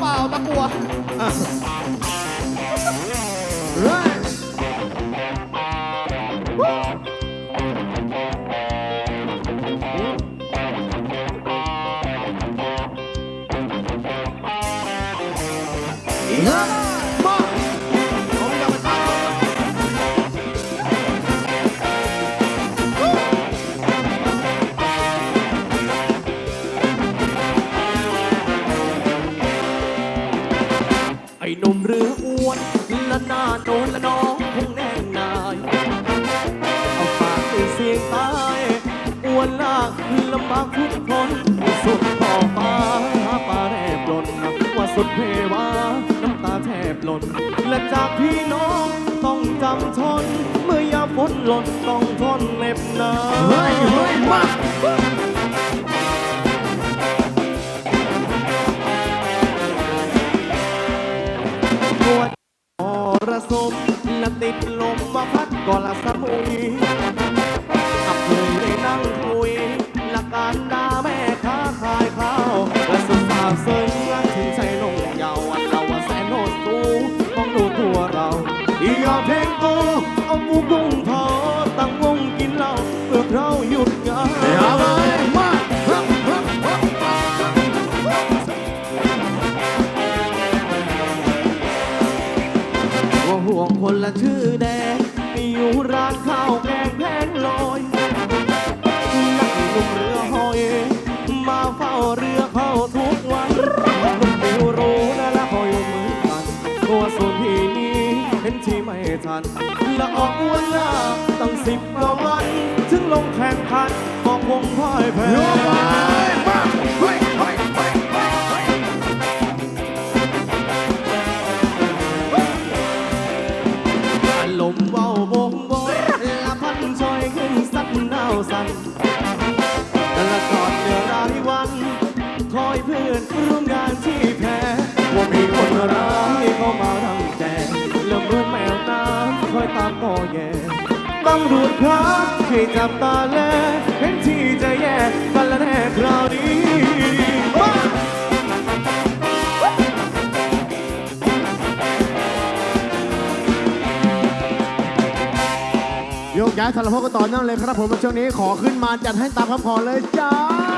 เปล่าตะกัวเหนุ่มเรืออ้วนละหน้าโดนและน้องคงแน่นนาย เอาปากเป็นเสียงตายอ้วนลากลำบากทุกคนสุดขอบฟ้าปลาแรบหล่นว่าสุดเพวาน้ำตาแทบหล่นและจากพี่น้องต้องจำทน เมื่อยาฝนหล่นต้องทนเหน็บหนาวเฮ้ยเฮ้ยมา สมและติดลมมาพัดก่อนละสมุยอับเลยนั่งคุย ห่วงคนละชื่อแดงมีอยู่ร้านข้าวแกงแพงลอยนั่งลุมเรือหอยมาเฝ้าเรือเข้าทุกวันลุงปิวรู้นะและคอยมือกันตัวส่วนที่นี้เห็นที่ไม่ทันและออกอ้วนหน้าตั้งสิบกว่าวัน ถึงลงแข่งขันก็คงพ่ายแพ้ ตำรวจพระให้จับตาแลเห็นที่จะแย่กันละแน่คราวนี้ยกย้ายสารพกันต่อเนื่องเลยครับผมช่วงนี้ขอขึ้นมาจัดให้ตามคำขอเลยจ้า